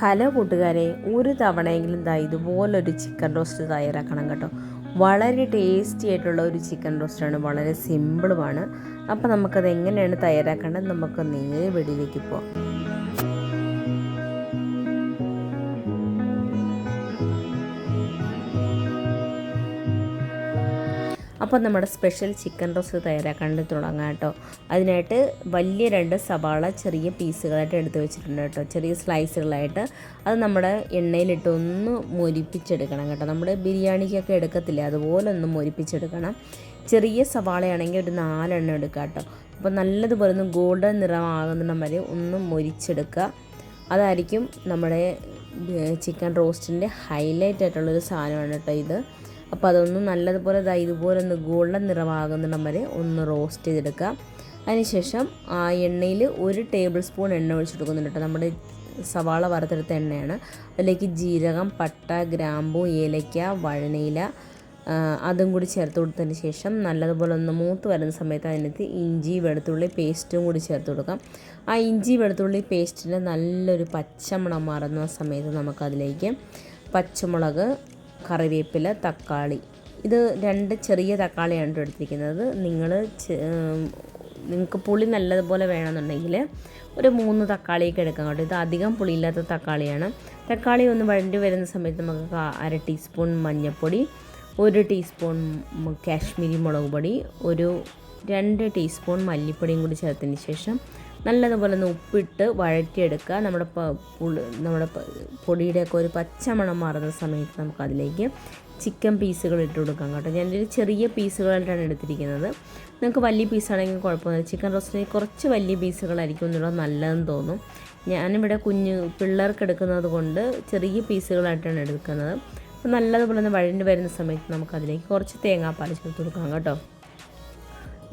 Hello കൂട്ടുകാരെ ഒരു തവണയെങ്കിലും ദാ ഇതുപോലൊരു ചിക്കൻ റോസ്റ്റ് തയ്യാറാക്കണം കേട്ടോ. വളരെ ടേസ്റ്റി ആയിട്ടുള്ള ഒരു ചിക്കൻ റോസ്റ്റാണ് വളരെ സിമ്പിളുമാണ്. അപ്പോൾ നമുക്കത് എങ്ങനെയാണ് തയ്യാറാക്കേണ്ടത് നമുക്ക് നേരെ വെടിയിലേക്ക് പോകാം അപ്പോൾ നമ്മുടെ സ്പെഷ്യൽ ചിക്കൻ റോസ്റ്റ് തയ്യാറാക്കാണ്ട് തുടങ്ങാം കേട്ടോ. അതിനായിട്ട് വലിയ രണ്ട് സവാള ചെറിയ പീസുകളായിട്ട് എടുത്ത് വെച്ചിട്ടുണ്ട് കേട്ടോ. ചെറിയ സ്ലൈസുകളായിട്ട് അത് നമ്മുടെ എണ്ണയിലിട്ട് ഒന്ന് മൊരിപ്പിച്ചെടുക്കണം കേട്ടോ. നമ്മുടെ ബിരിയാണിക്കൊക്കെ എടുക്കത്തില്ല? അതുപോലെ ഒന്ന് മൊരിപ്പിച്ചെടുക്കണം. ചെറിയ സവാളയാണെങ്കിൽ ഒരു നാലെണ്ണം എടുക്കുക കേട്ടോ. അപ്പോൾ നല്ലതുപോലെ ഒന്ന് ഗോൾഡൻ നിറമാകുന്ന വരെ ഒന്ന് മൊരിച്ചെടുക്കുക. അതായിരിക്കും നമ്മുടെ ചിക്കൻ റോസ്റ്റിന്റെ ഹൈലൈറ്റ് ആയിട്ടുള്ളൊരു സാധനമാണ് കേട്ടോ ഇത്. അപ്പോൾ അതൊന്ന് നല്ലതുപോലെ ഇതാ ഇതുപോലെ ഒന്ന് ഗോൾഡൻ നിറമാകുന്നിടം വരെ ഒന്ന് റോസ്റ്റ് ചെയ്തെടുക്കുക. അതിനുശേഷം ആ എണ്ണയിൽ ഒരു ടേബിൾ സ്പൂൺ എണ്ണ ഒഴിച്ചെടുക്കുന്നുണ്ട് കേട്ടോ. നമ്മുടെ സവാള വറുത്തെടുത്ത എണ്ണയാണ്. അതിലേക്ക് ജീരകം പട്ട ഗ്രാമ്പു ഏലയ്ക്ക വഴനയില അതും കൂടി ചേർത്ത് കൊടുത്തതിന് ശേഷം നല്ലതുപോലെ ഒന്ന് മൂത്ത് വരുന്ന സമയത്ത് അതിനകത്ത് ഇഞ്ചി വെളുത്തുള്ളി പേസ്റ്റും കൂടി ചേർത്ത് കൊടുക്കാം. ആ ഇഞ്ചി വെളുത്തുള്ളി പേസ്റ്റിന്റെ നല്ലൊരു പച്ചമണം മാറുന്ന സമയത്ത് നമുക്കതിലേക്ക് പച്ചമുളക് കറിവേപ്പില തക്കാളി. ഇത് രണ്ട് ചെറിയ തക്കാളിയാണ് എടുത്തിരിക്കുന്നത്. നിങ്ങൾ നിങ്ങൾക്ക് പുളി നല്ലതുപോലെ വേണമെന്നുണ്ടെങ്കിൽ ഒരു മൂന്ന് തക്കാളിയൊക്കെ എടുക്കാം കേട്ടോ. ഇത് അധികം പുളിയില്ലാത്ത തക്കാളിയാണ്. തക്കാളി ഒന്ന് വഴണ്ടി വരുന്ന സമയത്ത് നമുക്ക് അര ടീസ്പൂൺ മഞ്ഞൾപ്പൊടി ഒരു ടീസ്പൂൺ കാശ്മീരി മുളക് പൊടി ഒരു രണ്ട് ടീസ്പൂൺ മല്ലിപ്പൊടിയും കൂടി ചേർത്തതിന് ശേഷം നല്ലതുപോലെ ഒന്ന് ഉപ്പിട്ട് വഴറ്റിയെടുക്കുക. നമ്മുടെ നമ്മുടെ പൊടിയുടെയൊക്കെ ഒരു പച്ചമണം മാറുന്ന സമയത്ത് നമുക്കതിലേക്ക് ചിക്കൻ പീസുകൾ ഇട്ട് കൊടുക്കാം കേട്ടോ. ഞാനൊരു ചെറിയ പീസുകളായിട്ടാണ് എടുത്തിരിക്കുന്നത്. നിങ്ങൾക്ക് വലിയ പീസാണെങ്കിൽ കുഴപ്പമൊന്നുമില്ല. ചിക്കൻ റോസ്റ്റിന് കുറച്ച് വലിയ പീസുകളായിരിക്കും എന്നുള്ളത് നല്ലതെന്ന് തോന്നും. ഞാനിവിടെ കുഞ്ഞ് പിള്ളേർക്ക് എടുക്കുന്നത് കൊണ്ട് ചെറിയ പീസുകളായിട്ടാണ് എടുക്കുന്നത്. അപ്പോൾ നല്ലതുപോലെ ഒന്ന് വഴണ്ടി വരുന്ന സമയത്ത് നമുക്കതിലേക്ക് കുറച്ച് തേങ്ങാപ്പാൽ ചേർത്ത് കൊടുക്കാം കേട്ടോ.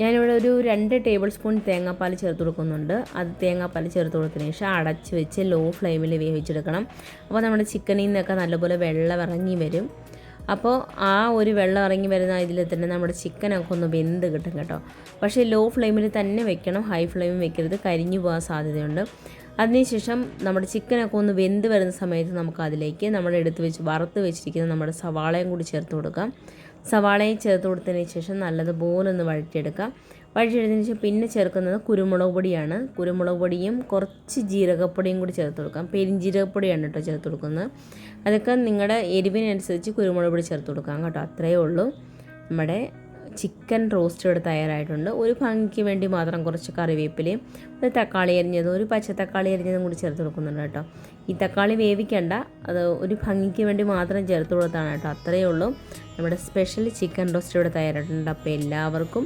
ഞാനിവിടെ ഒരു രണ്ട് ടേബിൾ സ്പൂൺ തേങ്ങാപ്പാൽ ചേർത്ത് കൊടുക്കുന്നുണ്ട്. അത് തേങ്ങാപ്പാൽ ചേർത്ത് കൊടുത്തതിന് ശേഷം അടച്ച് വെച്ച് ലോ ഫ്ലെയിമിൽ വേവിച്ചെടുക്കണം. അപ്പോൾ നമ്മുടെ ചിക്കനിൽ നിന്നൊക്കെ നല്ലപോലെ വെള്ളം ഇറങ്ങി വരും. അപ്പോൾ ആ ഒരു വെള്ളം ഇറങ്ങി വരുന്ന ഇതിൽ തന്നെ നമ്മുടെ ചിക്കനൊക്കെ ഒന്ന് വെന്ത് കിട്ടും കേട്ടോ. പക്ഷേ ലോ ഫ്ലെയിമിൽ തന്നെ വെക്കണം. ഹൈ ഫ്ലെയിമിൽ വെക്കരുത്. കരിഞ്ഞു പോകാൻ സാധ്യതയുണ്ട്. അതിനുശേഷം നമ്മുടെ ചിക്കനൊക്കെ ഒന്ന് വെന്ത് വരുന്ന സമയത്ത് നമുക്ക് അതിലേക്ക് നമ്മൾ എടുത്ത് വെച്ച് വറുത്ത് വെച്ചിരിക്കുന്ന നമ്മുടെ സവാളയും കൂടി ചേർത്ത് കൊടുക്കാം. സവാളയും ചേർത്ത് കൊടുത്തതിന് ശേഷം നല്ലതുപോലെ ഒന്ന് വഴറ്റിയെടുക്കാം. വഴറ്റിയെടുത്തതിന് ശേഷം പിന്നെ ചേർക്കുന്നത് കുരുമുളക് പൊടിയാണ്. കുരുമുളക് പൊടിയും കുറച്ച് ജീരകപ്പൊടിയും കൂടി ചേർത്ത് കൊടുക്കാം. പെരിഞ്ജീരകപ്പൊടിയാണ് കേട്ടോ ചേർത്ത് കൊടുക്കുന്നത്. അതൊക്കെ നിങ്ങളുടെ എരിവിനനുസരിച്ച് കുരുമുളക് പൊടി ചേർത്ത് കൊടുക്കാം കേട്ടോ. അത്രയേ ഉള്ളൂ. നമ്മുടെ ചിക്കൻ റോസ്റ്റ് ഇവിടെ തയ്യാറായിട്ടുണ്ട്. ഒരു ഭംഗിക്ക് വേണ്ടി മാത്രം കുറച്ച് കറിവേപ്പിലയും ഒരു തക്കാളി അരിഞ്ഞതും ഒരു പച്ച തക്കാളി അരിഞ്ഞതും കൂടി ചേർത്ത് കൊടുക്കുന്നുണ്ട് കേട്ടോ. ഈ തക്കാളി വേവിക്കണ്ട അത് ഒരു ഭംഗിക്ക് വേണ്ടി മാത്രം ചേർത്ത് കൊടുത്താണ് കേട്ടോ. അത്രയേ ഉള്ളൂ. നമ്മുടെ സ്പെഷ്യൽ ചിക്കൻ റോസ്റ്റ് ഇവിടെ തയ്യാറായിട്ടുണ്ട്. അപ്പോൾ എല്ലാവർക്കും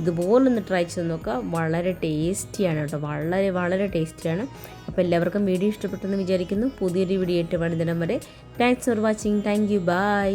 ഇതുപോലൊന്ന് ട്രൈ ചെയ്ത് നോക്കുക. വളരെ ടേസ്റ്റിയാണ് കേട്ടോ. വളരെ വളരെ ടേസ്റ്റിയാണ് അപ്പോൾ എല്ലാവർക്കും വീഡിയോ ഇഷ്ടപ്പെട്ടെന്ന് വിചാരിക്കുന്നു. പുതിയൊരു വീഡിയോ ആയിട്ട് വരുന്നിടം വരെ. Thanks for watching thank you bye